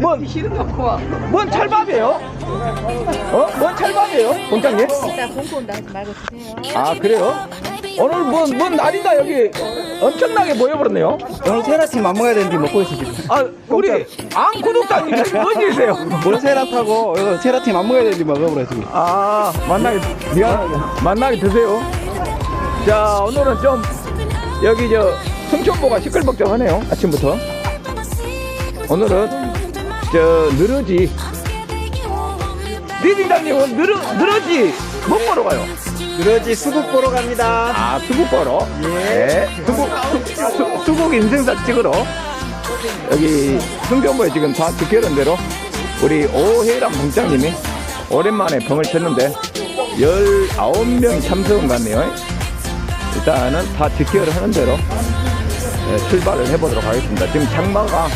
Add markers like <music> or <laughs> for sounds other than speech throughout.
뭔 싫은 거 고와. 뭔 찰밥이에요? 어? 뭔 찰밥이에요? 본장님? 일단 온다 하지 말고 드세요. 아 그래요? 오늘 뭔, 뭔 날이다 여기 엄청나게 모여버렸네요 오늘 세라팀 안 먹어야 되는데 먹고 있어 지금. 아 우리 안 구독자님 지금 뭔 일이세요? 오늘 세라 타고 이거 세라팀 안 먹어야 되는데 먹어버려 지금. 아 만나게 미안하게 만나게 드세요 자 오늘은 좀 여기 저 승천보가 시끌벅적하네요 아침부터 오늘은 저 느러지. 리딩장님은 느러, 느러지. 뭐 보러 가요? 그러지 수국 보러 갑니다. 아 수국 보러? 예. 수국 수, 수 국 인생사 찍으러. 여기 승천보에 지금 다 지켜는 대로 우리 오혜람 봉장님이 오랜만에 병을 쳤는데 19명이 참석한 것 같네요. 일단은 다 지켜를 하는 대로 예, 출발을 해보도록 하겠습니다. 지금 장마가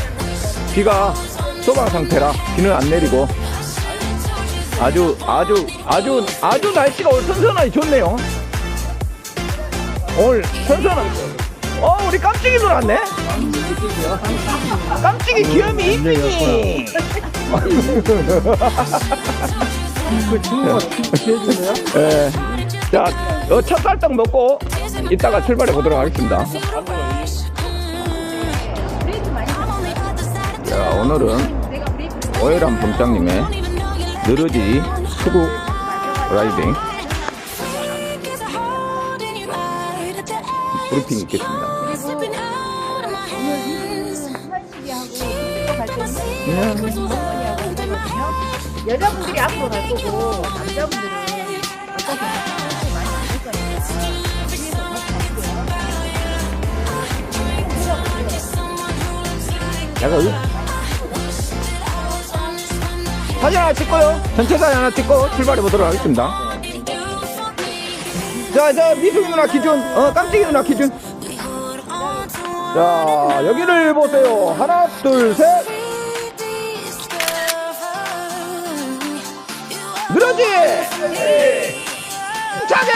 비가 소강 상태라 비는 안 내리고 아주 아주 아주 아주 날씨가 오늘 선선하니 좋네요 오늘 선선한 어 우리 깜찍이 놀았네 깜찍이 귀염이 이쁘니 그 친구가. 예. 자, 어, 첫 살떡 먹고 이따가 출발해 보도록 하겠습니다. 자, 오늘은 오해람 본장님의 느르지 수국 라이딩 브리핑이 있겠습니다. 여자분들이 앞으로 갈 거고 남자분들은 많이 거니까 의... 사진 하나 찍고요. 전체 사진 하나 찍고 출발해 보도록 하겠습니다. 자, 자, 미숙이 누나 기준, 어, 깜찍이 누나 기준. 자, 여기를 보세요. 하나, 둘, 셋. 늘어지! 차게!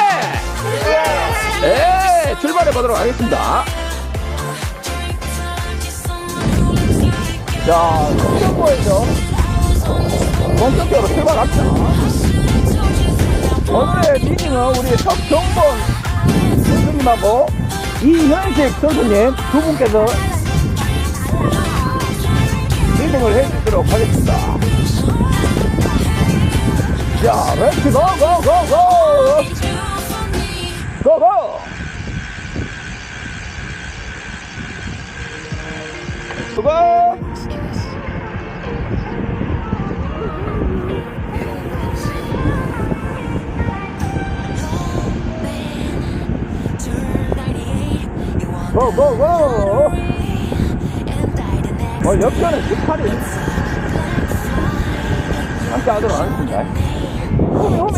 예, 출발해 보도록 하겠습니다. 자, 성경고에서 본격적으로 출발합니다. 오늘의 미팅은 우리 석정본 선수님하고 이현식 선수님 두 분께서 미팅을 해주도록 하겠습니다. 자, 렛츠 고, 고, 고, 고! 고, 고! 수고! 고고고! 어, 역전은 18일. 함께 하도록 하겠습니다. 호미, 호미!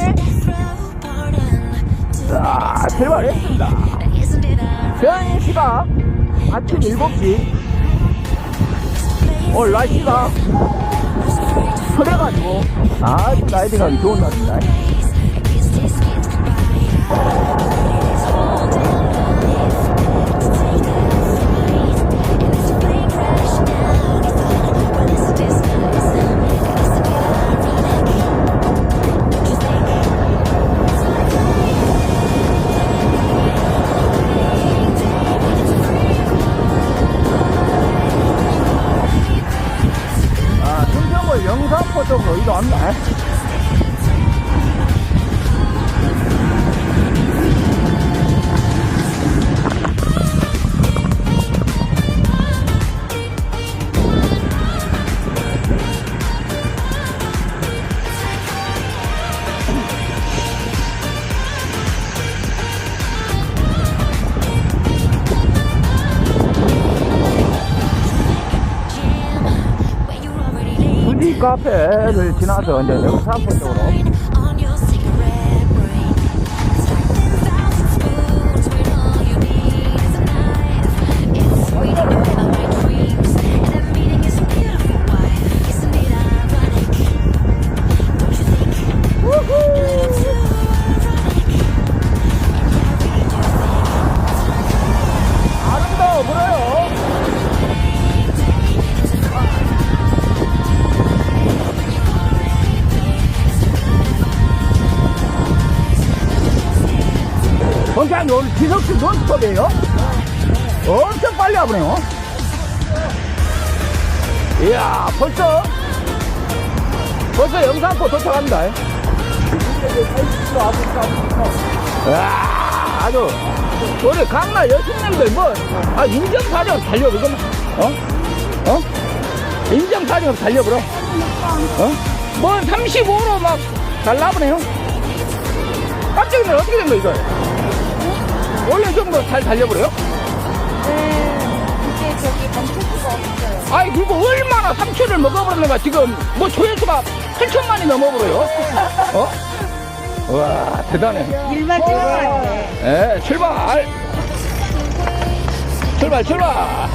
자, 출발했습니다.현 시각 아침 7시. 오늘 날씨가 흐려가지고 아주 라이딩하기 좋은 날입니다. 카페를 지나서 이제 영상포 쪽으로 오늘 지석씨 논스톱이에요? 엄청 빨리 와보네요. 이야, 벌써, 벌써 영산포 도착합니다. 와, 아주, 우리 강남 여신님들 뭐, 아, 인정사정 달려, 그거만, 어? 어? 인정사정 달려, 그럼. 어? 뭐, 35로 막, 달라보네요. 깜짝이야, 어떻게 된 거야, 이거? 원래 좀 더 잘 달려버려요? 네, 이게 저기 멈출 수가 없어요. 아이, 그리고 얼마나 삼촌을 먹어버렸는가, 지금, 뭐, 조회수가 8천만이 넘어버려요? <laughs> 어? 와, 대단해. 일만 찍어야 돼. 예, 출발! 출발, 출발!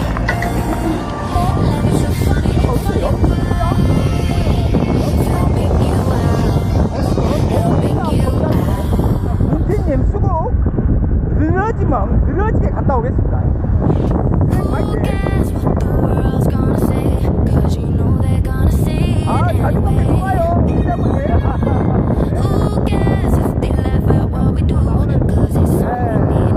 늘어지면 늘어지게 갔다 오겠습니다. 아, 자주 먹기 좋아요. 영상 <laughs>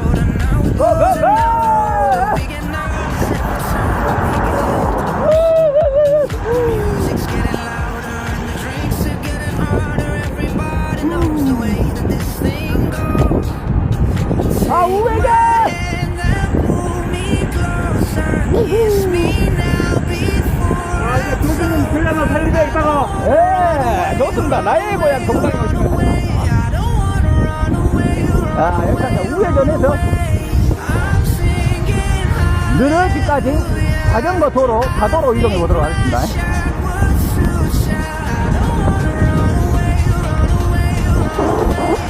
자전거 도로, 가도로 이동해 보도록 하겠습니다.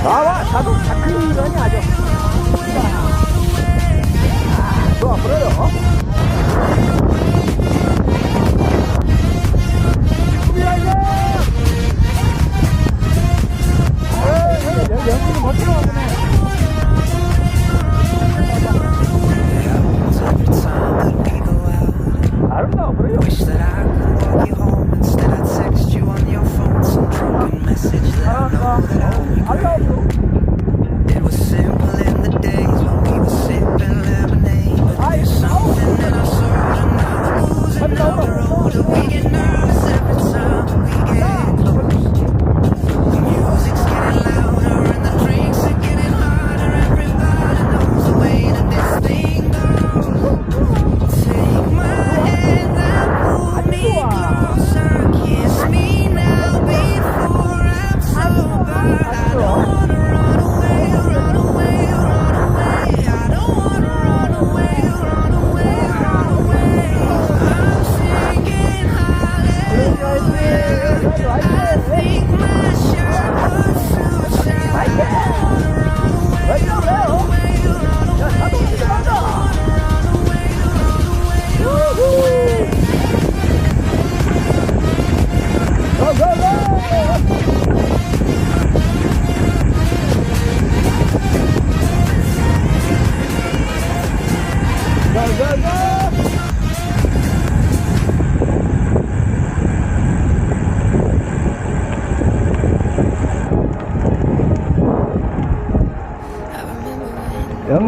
나와 자동 자크런이 아주 아, 좋아 보여요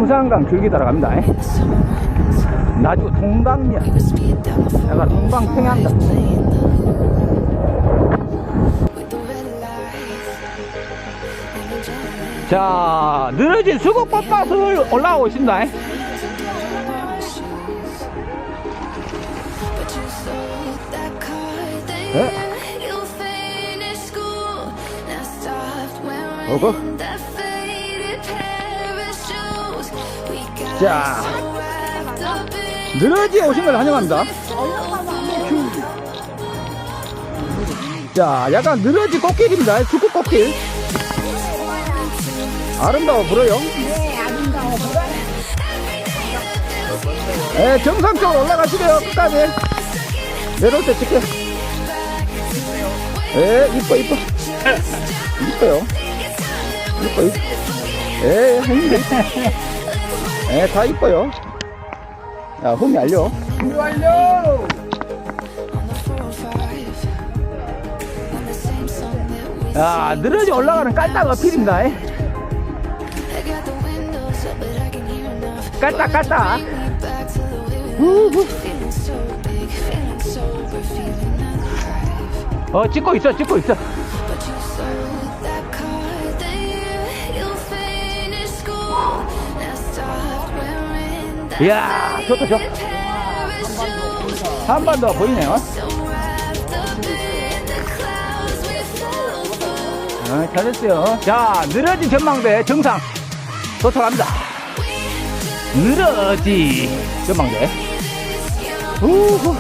영산강 줄기 따라갑니다. 나주 동강면. 내가 동방 평양다. 자 늘어진 수국꽃밭을 올라오고 있습니다 어거? 자 늘어지 오신 걸 환영합니다. 자 약간 늘어지 꽃길입니다. 수국꽃길. 아름다워 보여요. 네, 정상적으로 올라가시래요. 끝까지. 내려올 때 찍게. 예 이뻐 이뻐. 이뻐요. 이뻐 이뻐. 예 했는 데 예다 이뻐요. 야 흠이 알려. 흠이 알려 야 늘어지 올라가는 깔딱 어필입니다 깔딱 깔딱. 우후. 어 찍고 있어 찍고 있어 이야 좋다 좋다. 한 번 더 보이네요. 아, 잘했어요. 자 늘어지 전망대 정상 도착합니다. 늘어지 전망대. 우후.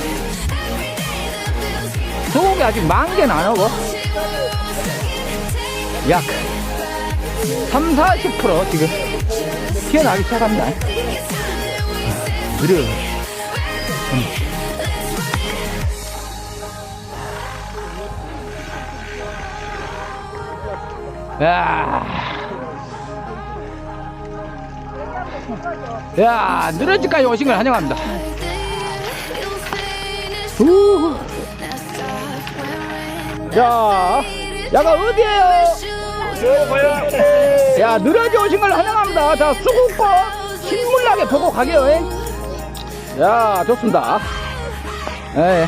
소고기 아직 만 개는 안 오고. 약 3, 40% 지금 피어나기 시작합니다 느려 야. 야, 느러지까지 오신 걸 환영합니다. 우후. 자, 야가 어디에요? 야, 느러지 오신 걸 환영합니다. 자, 수국꽃 신물나게 보고 가게요. 잉? 자, 좋습니다. 예.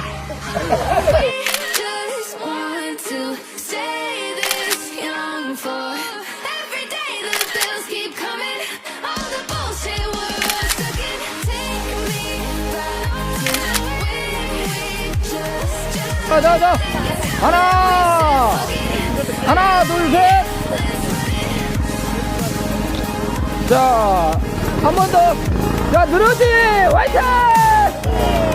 자, 자, 자. 하나. 하나, 둘, 셋. 자, 한 번 더. 자, 늘어지! 화이팅!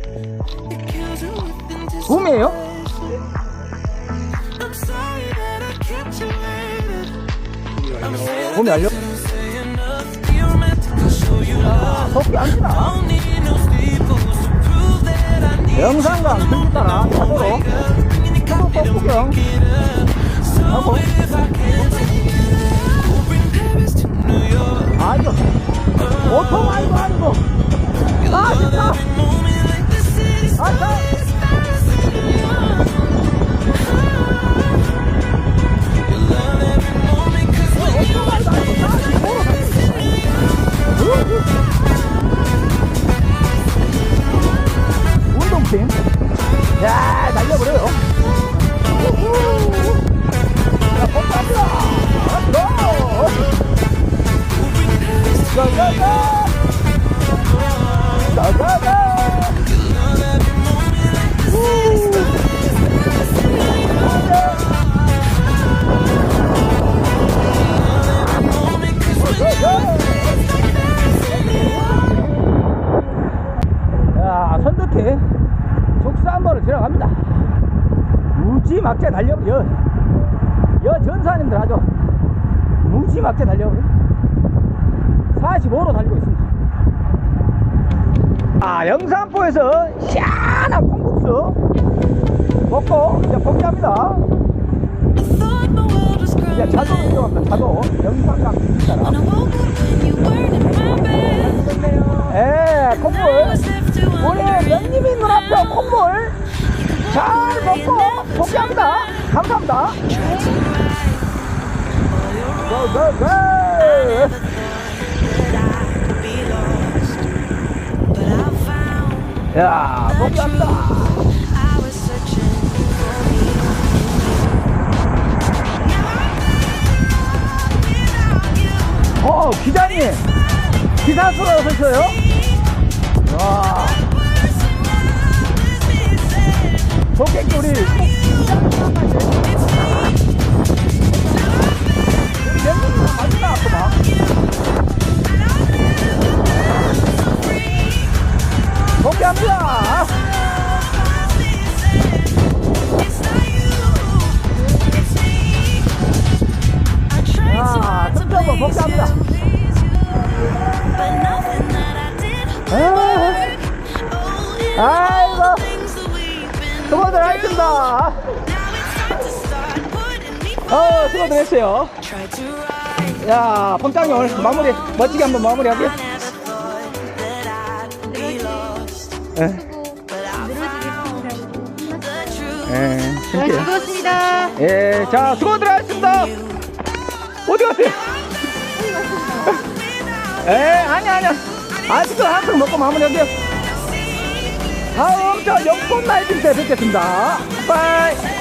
saying 붐이 알려? say enough. Be romantic, I'll show you love. 속이 안 지나. Don't need no steeples to prove that I need 영상과 들고 따라 자도로 Bringing the coffee to 구경 하고. 아 이거 오토바이도 아니고 아 진짜 아 자. starts 야 날려버려요 우후. 시원한 콩국수 먹고 이제 was 이제 you weren't in my bed. 예, to 우리 명님이 눈앞에 콩물 잘 먹고 복귀합니다. 감사합니다. 고고고! 야, me. 어, 기자님. 기사수가 있어요? 와. 고객 우리 아. Oh, in all 아이고. 수고들 하셨습니다. 어, 수고들 했어요. 야, 펑짱이 오늘 마무리, 멋지게 한번 마무리 할게 예, 예, 힘내요. 수고하셨습니다. 예, 자, 수고들 하셨습니다. 어디 갔어요? 예, 아니, 아니야. 아직도 한턱 먹고 마무리할게요. 다음 저 연꽃 나이팅 때 뵙겠습니다. It's